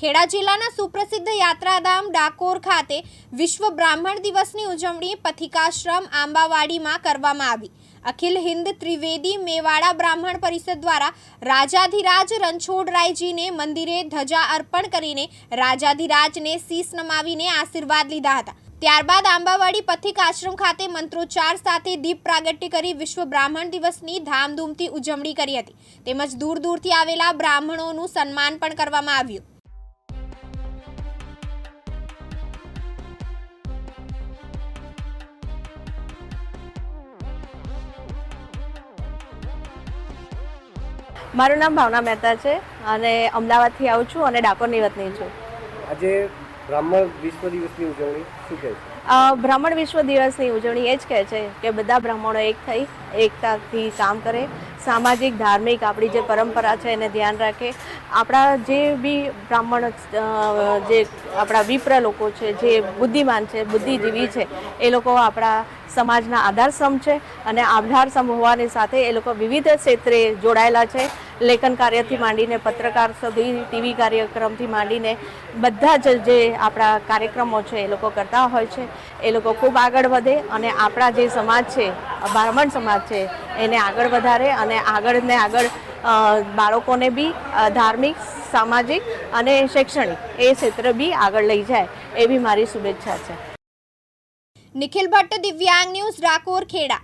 ખેડા જિલ્લાના સુપ્રસિદ્ધ યાત્રાધામ ડાકોર ખાતે વિશ્વ બ્રાહ્મણ દિવસની ઉજવણી પથિકાશ્રમ આંબાવાડીમાં કરવામાં આવી. અખિલ હિન્દ ત્રિવેદી મેવાડા બ્રાહ્મણ પરિષદ દ્વારા રાજાધિરાજ રણછોડરાયજીને મંદિરે ધજા અર્પણ કરીને રાજાધિરાજને શીશ નમાવીને આશીર્વાદ લીધા હતા. ત્યારબાદ આંબાવાડી પથિક આશ્રમ ખાતે મંત્રોચ્ચાર સાથે દીપ પ્રાગટ્ય કરી વિશ્વ બ્રાહ્મણ દિવસની ધામધૂમથી ઉજવણી કરી હતી. તેમજ દૂર દૂરથી આવેલા બ્રાહ્મણોનું સન્માન પણ કરવામાં આવ્યું. મારું નામ ભાવના મહેતા છે અને અમદાવાદથી આવું છું અને ડાકોરની વતની છું. આજે બ્રાહ્મણ વિશ્વ દિવસની ઉજવણી શું કહે છે? બ્રાહ્મણ વિશ્વ દિવસની ઉજવણી એ જ કહે છે કે બધા બ્રાહ્મણો એક થઈ, એકતાથી કામ કરે. સામાજિક, ધાર્મિક આપણી જે પરંપરા છે એને ધ્યાન રાખે. આપણા જે બી બ્રાહ્મણ જે આપણા વિપ્ર લોકો છે, જે બુદ્ધિમાન છે, બુદ્ધિજીવી છે, એ લોકો આપણા સમાજના આધારસ્તંભ છે અને આધારસ્તંભ હોવાની સાથે એ લોકો વિવિધ ક્ષેત્રે જોડાયેલા છે. લેખન કાર્યથી માંડીને, પત્રકાર સુધી, ટીવી કાર્યક્રમથી માંડીને બધા જ જે આપણા કાર્યક્રમો છે એ લોકો કરતા હોય છે. એ લોકો ખૂબ આગળ વધે અને આપણા જે સમાજ છે, બ્રાહ્મણ સમાજ છે, એને આગળ વધારે અને આગળ ને આગળ બાળકોને બી ધાર્મિક, સામાજિક અને શૈક્ષણિક એ ક્ષેત્ર બી આગળ લઈ જાય એવી મારી શુભેચ્છા છે. નિખિલ ભટ્ટ, દિવ્યાંગ ન્યૂઝ, રાકોર, ખેડા.